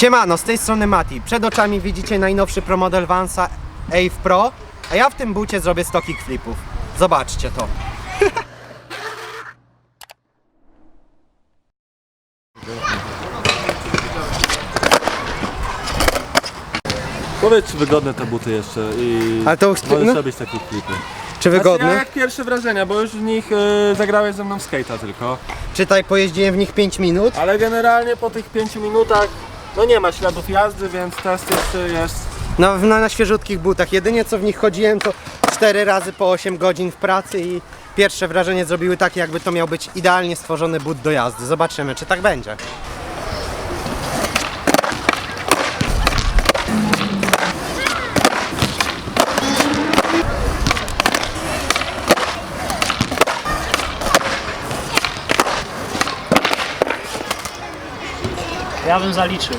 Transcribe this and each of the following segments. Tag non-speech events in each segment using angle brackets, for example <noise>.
Siemano, z tej strony Mati. Przed oczami widzicie najnowszy Pro Model Vansa Ave Pro, a ja w tym bucie zrobię 100 kickflipów. Zobaczcie to. <laughs> Powiedz, czy wygodne te buty jeszcze i Ale to- możesz no- robić takie klipy. Czy Znaczy, ja wygodny? jak pierwsze wrażenia, bo już w nich y, zagrałeś ze mną skate'a tylko. Czytaj, pojeździłem w nich 5 minut. Ale generalnie po tych 5 minutach no nie ma śladów jazdy, więc test jeszcze jest. No, na, na świeżutkich butach. Jedynie co w nich chodziłem to 4 razy po 8 godzin w pracy i pierwsze wrażenie zrobiły takie, jakby to miał być idealnie stworzony but do jazdy. Zobaczymy, czy tak będzie. Ja bym zaliczył.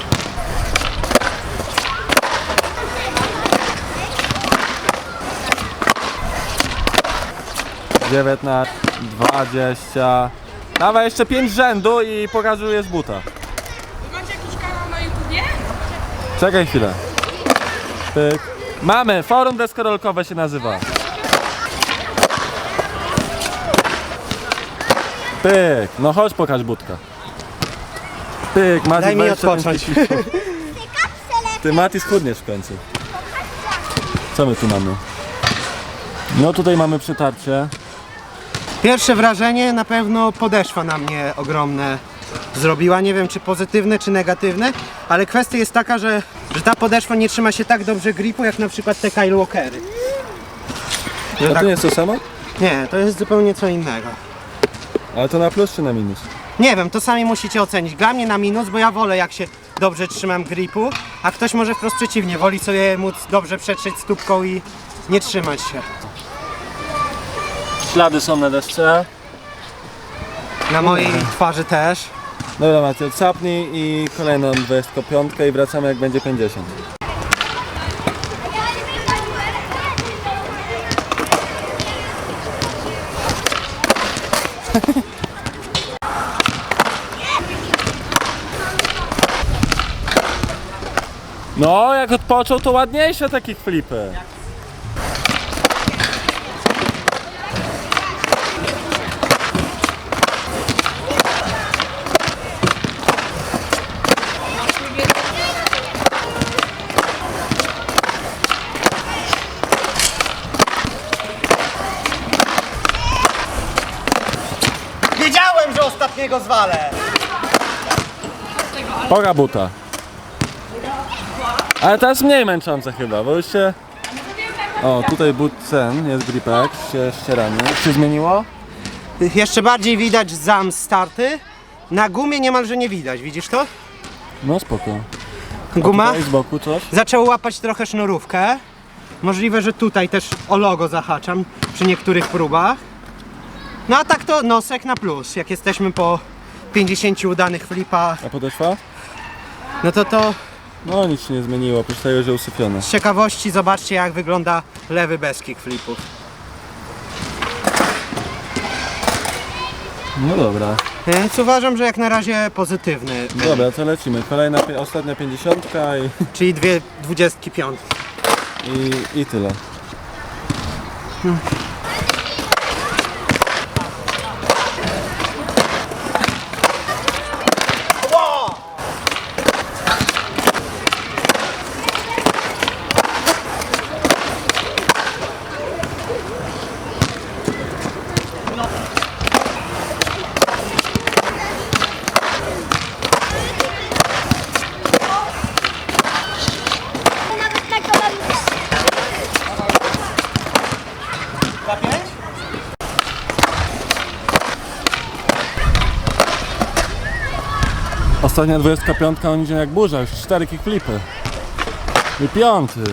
Dziewiętnaście, 20. Dawaj jeszcze 5 rzędu i pokażę z buta. Macie jakiś kanał na YouTubie? Czekaj chwilę. Pyk. Mamy, forum deskorolkowe się nazywa. Pyk, no chodź pokaż budka. Pyk, Mati Daj mi 25 odpocząć. Ty Mati schudniesz w końcu. Co my tu mamy? No tutaj mamy przytarcie. Pierwsze wrażenie na pewno podeszwa na mnie ogromne zrobiła. Nie wiem czy pozytywne czy negatywne, ale kwestia jest taka, że, że ta podeszwa nie trzyma się tak dobrze gripu jak na przykład te Kyle Walkery. Że A tak, to nie jest to samo? nie, to jest zupełnie co innego. Ale to na plus czy na minus? Nie wiem, to sami musicie ocenić. Dla mnie na minus, bo ja wolę jak się dobrze trzymam gripu, a ktoś może wprost przeciwnie, woli sobie móc dobrze przetrzeć stópką i nie trzymać się. Ślady są na desce. Na mojej twarzy też. Dobra Mati, odsapnij i kolejną 25 i wracamy jak będzie 50. No, jak odpoczął, to ładniejsze takie flipy. Wiedziałem, że ostatniego zwalę! Pora buta. Ale teraz mniej męczące chyba, bo już się... O, tutaj but ten, jest gripek, się ścierany. Się zmieniło? Jeszcze bardziej widać zam starty. Na gumie niemalże nie widać, widzisz to? No spoko. Guma Tutaj z boku coś? zaczęło łapać trochę sznurówkę. Możliwe, że tutaj też o logo zahaczam przy niektórych próbach. No a tak to nosek na plus. Jak jesteśmy po 50 udanych flipach, A podeszwa? no to to No nic się nie zmieniło, oprócz tego, że usypione. z ciekawości zobaczcie jak wygląda lewy bez kickflipów. No dobra. Więc uważam, że jak na razie pozytywny. Dobra, to lecimy. Kolejna, pi- ostatnia 50 i, Czyli dwie 25. i, i tyle. Ostatnia 25 on idzie jak burza, już 4 kickflipy. I piąty.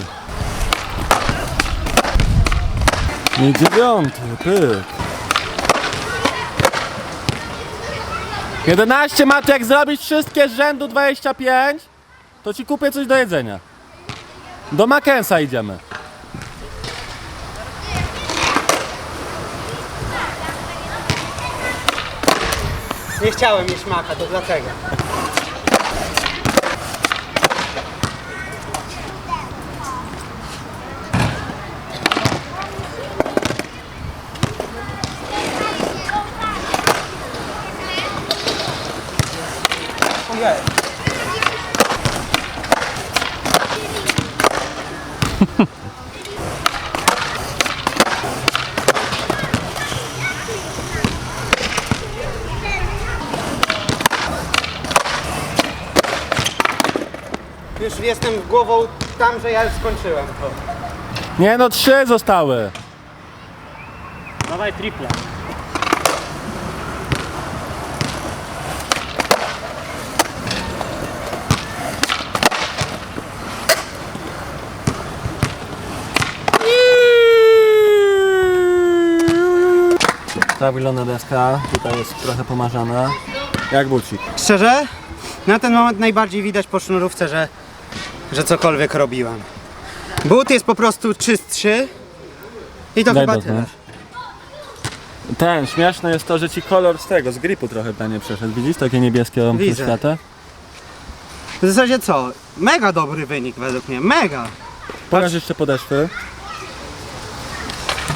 I dziewiąty, pyk. 11 Matu, jak zrobisz wszystkie z rzędu 25, to ci kupię coś do jedzenia. Do Mackensa idziemy. Nie chciałem mieć maka, to dlatego. jest. Już jestem głową tam, że ja już skończyłem to. Nie no, trzy zostały. Dawaj triple. Wygląda deska. Tutaj jest trochę pomarzana. Jak bucik. Szczerze, na ten moment najbardziej widać po sznurówce, że, że cokolwiek robiłem. But jest po prostu czystszy i to Daj chyba dotknąć. tyle. Ten, śmieszne jest to, że ci kolor z tego, z gripu trochę na nie przeszedł. Widzisz takie niebieskie Widzę. światę? W zasadzie co? Mega dobry wynik według mnie, mega. Pokaż jeszcze podeszwy.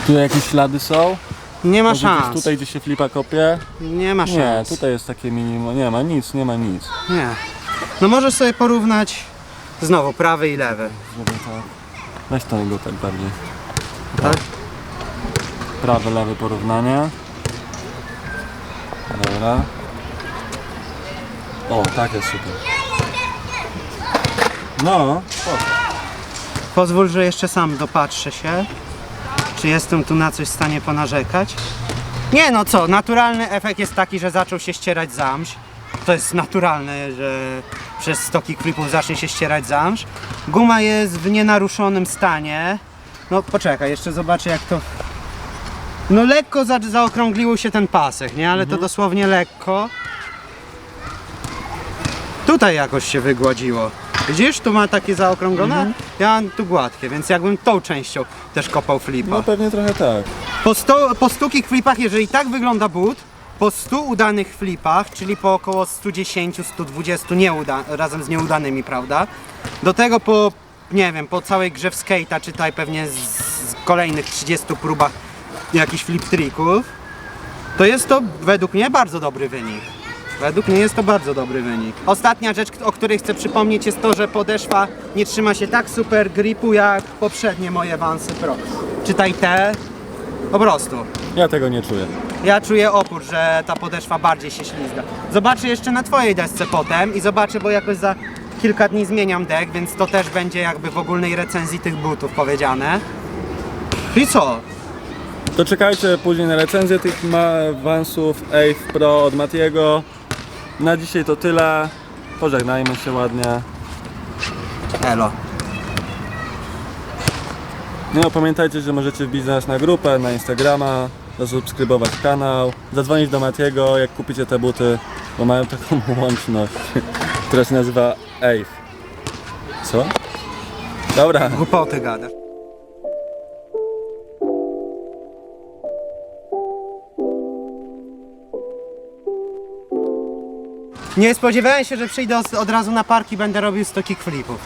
Tu jakieś ślady są. Nie ma Może gdzieś szans. Tutaj gdzie się flipa kopie. Nie ma szans. Nie, tutaj jest takie minimum. Nie ma nic, nie ma nic. Nie. No możesz sobie porównać znowu prawy i lewy. Zrobię tak. Weź tego tak bardziej. Tak? Prawe, lewe porównanie. Dobra. O, tak jest super. No, spoko. Pozwól, że jeszcze sam dopatrzę się, czy jestem tu na coś w stanie ponarzekać. Nie no co, naturalny efekt jest taki, że zaczął się ścierać zamsz. To jest naturalne, że przez stoki klipów zacznie się ścierać zamsz. Guma jest w nienaruszonym stanie. No poczekaj, jeszcze zobaczę jak to... No lekko za, zaokrąglił się ten pasek, nie? Ale to dosłownie lekko. Tutaj jakoś się wygładziło. Widzisz, tu ma takie zaokrąglone, ja mam tu gładkie, więc jakbym tą częścią też kopał flipa. No pewnie trochę tak. Po, sto, po 100 flipach, jeżeli tak wygląda but, po 100 udanych flipach, czyli po około 110, 120 nieuda, razem z nieudanymi, prawda? Do tego po, nie wiem, po całej grze w skate'a, czytaj pewnie z, z kolejnych 30 próbach jakichś flip tricków, to jest to według mnie bardzo dobry wynik. Według mnie jest to bardzo dobry wynik. Ostatnia rzecz, o której chcę przypomnieć jest to, że podeszwa nie trzyma się tak super gripu jak poprzednie moje Vansy Pro. Czytaj te, po prostu. Ja tego nie czuję. Ja czuję opór, że ta podeszwa bardziej się ślizga. Zobaczę jeszcze na twojej desce potem i zobaczę, bo jakoś za kilka dni zmieniam dek, więc to też będzie jakby w ogólnej recenzji tych butów powiedziane. I co? To czekajcie później na recenzję tych Vansów Ave Pro od Matiego. Na dzisiaj to tyle. Pożegnajmy się ładnie. Elo. No pamiętajcie, że możecie wbić nas na grupę, na Instagrama, zasubskrybować kanał, zadzwonić do Matiego, jak kupicie te buty, bo mają taką <laughs> łączność, która się nazywa Ave. Co? Dobra. Głupoty gadasz. Nie spodziewałem się, że przyjdę od- razu na park i będę robił 100 kickflipów.